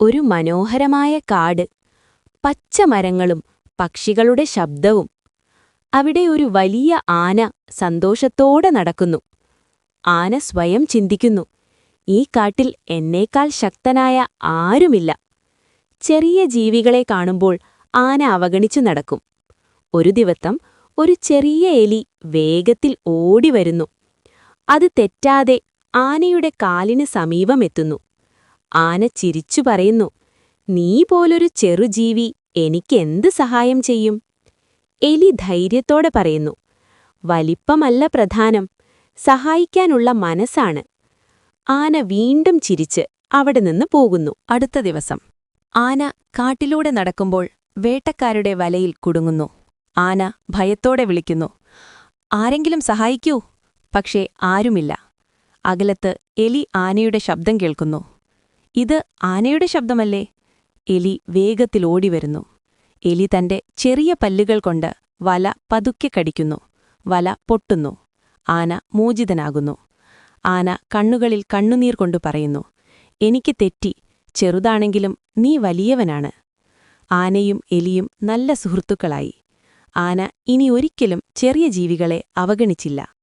ഒരു മനോഹരമായ കാട്. പച്ചമരങ്ങളും പക്ഷികളുടെ ശബ്ദവും. അവിടെ ഒരു വലിയ ആന സന്തോഷത്തോടെ നടക്കുന്നു. ആന സ്വയം ചിന്തിക്കുന്നു. ഈ കാട്ടിൽ എന്നേക്കാൾ ശക്തനായ ആരുമില്ല. ചെറിയ ജീവികളെ കാണുമ്പോൾ ആന അവഗണിച്ചു നടക്കും. ഒരു ദിവസം ഒരു ചെറിയ എലി വേഗത്തിൽ ഓടിവരുന്നു. അത് തെറ്റാതെ ആനയുടെ കാലിന് സമീപമെത്തുന്നു ആന ചിരിച്ചു പറയുന്നു നീ പോലൊരു ചെറുജീവി എനിക്കെന്ത് സഹായം ചെയ്യും? എലി ധൈര്യത്തോടെ പറയുന്നു വലിപ്പമല്ല പ്രധാനം സഹായിക്കാനുള്ള മനസ്സാണ്. ആന വീണ്ടും ചിരിച്ച് അവിടെ നിന്ന് പോകുന്നു. അടുത്ത ദിവസം ആന കാട്ടിലൂടെ നടക്കുമ്പോൾ വേട്ടക്കാരുടെ വലയിൽ കുടുങ്ങുന്നു. ആന ഭയത്തോടെ വിളിക്കുന്നു ആരെങ്കിലും സഹായിക്കൂ? പക്ഷേ ആരുമില്ല. അകലത്ത് എലി ആനയുടെ ശബ്ദം കേൾക്കുന്നു. ഇത് ആനയുടെ ശബ്ദമല്ലേ? എലി വേഗത്തിൽ ഓടിവരുന്നു. എലി തന്റെ ചെറിയ പല്ലുകൾ കൊണ്ട് വല പതുക്കെ കടിക്കുന്നു. വല പൊട്ടുന്നു. ആന മോചിതനാകുന്നു. ആന കണ്ണുകളിൽ കണ്ണുനീർ കൊണ്ടു പറയുന്നു എനിക്ക് തെറ്റി. ചെറുതാണെങ്കിലും നീ വലിയവനാണ്. ആനയും എലിയും നല്ല സുഹൃത്തുക്കളായി. ആന ഇനി ഒരിക്കലും ചെറിയ ജീവികളെ അവഗണിച്ചില്ല.